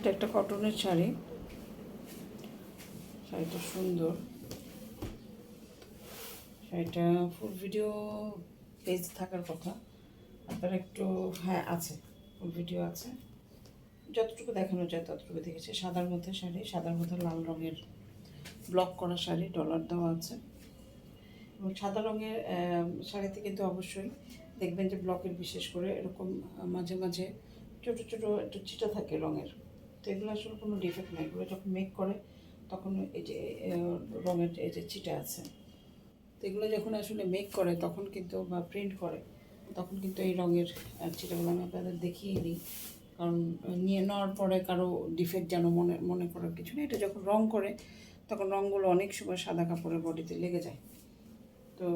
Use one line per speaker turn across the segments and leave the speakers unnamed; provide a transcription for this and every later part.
এটা একটা কটনের শাড়ি। শাড়িটা সুন্দর। শাড়িটা ফুল ভিডিও পেজ থাকার কথা। আপনারা একটু হ্যাঁ আছে। ফুল ভিডিও আছে। যতটুকু দেখানো যায় ততটুকু দেখেছি। সাদার মধ্যে শাড়ি, সাদার মধ্যে লাল রঙের ব্লক করা শাড়ি ডলার দেওয়া আছে। এবং সাদা রঙের শাড়িতে কিন্তু অবশ্যই দেখবেন যে ব্লকের বিশেষ করে এরকম মাঝে মাঝে ছোট ছোট একটু চিটা থাকে রঙের। তো এগুলো আসলে কোনো ডিফেক্ট নাই। এগুলো যখন মেক করে তখন এই যে রঙের এই যে চিটা আছে। তো এগুলো যখন আসলে মেক করে তখন কিন্তু বা প্রিন্ট করে তখন কিন্তু এই রঙের আহ, চিটাগুলো আমি আপনাদের দেখিয়ে দিই। কারণ নিয়ে নেওয়ার পরে কারও ডিফেক্ট যেন মনে মনে করার কিছু নেই। এটা যখন রং করে তখন রঙগুলো অনেক সময় সাদা কাপড়ের বডিতে লেগে যায়। তো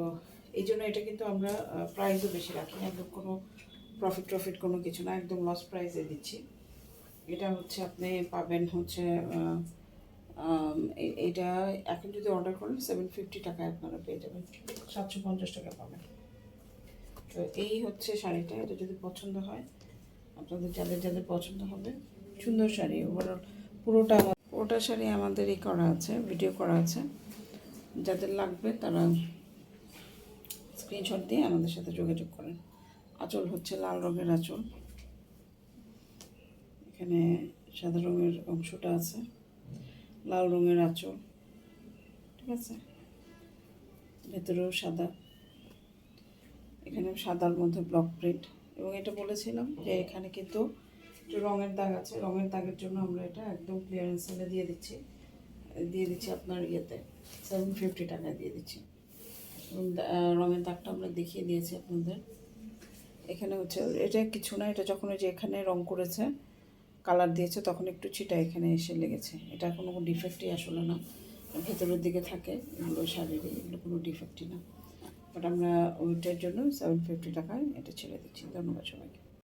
এই জন্য এটা কিন্তু আমরা প্রাইসও বেশি রাখি একদম কোনো প্রফিট ট্রফিট কোনো কিছু না। একদম লস প্রাইসে দিচ্ছি। এটা হচ্ছে আপনি পাবেন হচ্ছে এটা এখন যদি অর্ডার করেন সেভেন ফিফটি টাকায় আপনারা পেয়ে যাবেন। সাতশো পঞ্চাশ টাকা পাবেন। তো এই হচ্ছে শাড়িটা এটা যদি পছন্দ হয় আপনাদের যাদের যাদের পছন্দ হবে সুন্দর শাড়ি ওভারঅল পুরোটা পুরোটা শাড়ি আমাদেরই করা আছে ভিডিও করা আছে। যাদের লাগবে তারা স্ক্রিনশট দিয়ে আমাদের সাথে যোগাযোগ করেন। আঁচল হচ্ছে লাল রঙের আঁচল। এখানে সাদা রঙের অংশটা আছে, লাল রঙের আঁচল, ঠিক আছে? ভেতরেও সাদা। এখানে সাদার মধ্যে ব্লক প্রিন্ট এবং এটা বলেছিলাম যে এখানে কিন্তু রঙের দাগ আছে, রঙের দাগের জন্য আমরা এটা একদম ক্লিয়ারেন্স সেলে দিয়ে দিচ্ছি। দিয়ে দিচ্ছি আপনার ইয়েতে সেভেন ফিফটি টাকায় দিয়ে দিচ্ছি। এবং রঙের দাগটা আমরা দেখিয়ে দিয়েছি আপনাদের। এখানে হচ্ছে, এটা কিছু না, এটা যখন ওই যে এখানে রং করেছে কালার দিয়েছে, তখন একটু ছিটা এখানে এসে লেগেছে। এটা কোনো ডিফেক্টই আসলে না। ভেতরের দিকে থাকে এগুলো শাড়িরই এগুলো কোনো ডিফেক্টই না। বাট আমরা ওইটার জন্য সেভেন ফিফটি টাকায় এটা ছেড়ে দিচ্ছি। ধন্যবাদ সবাইকে।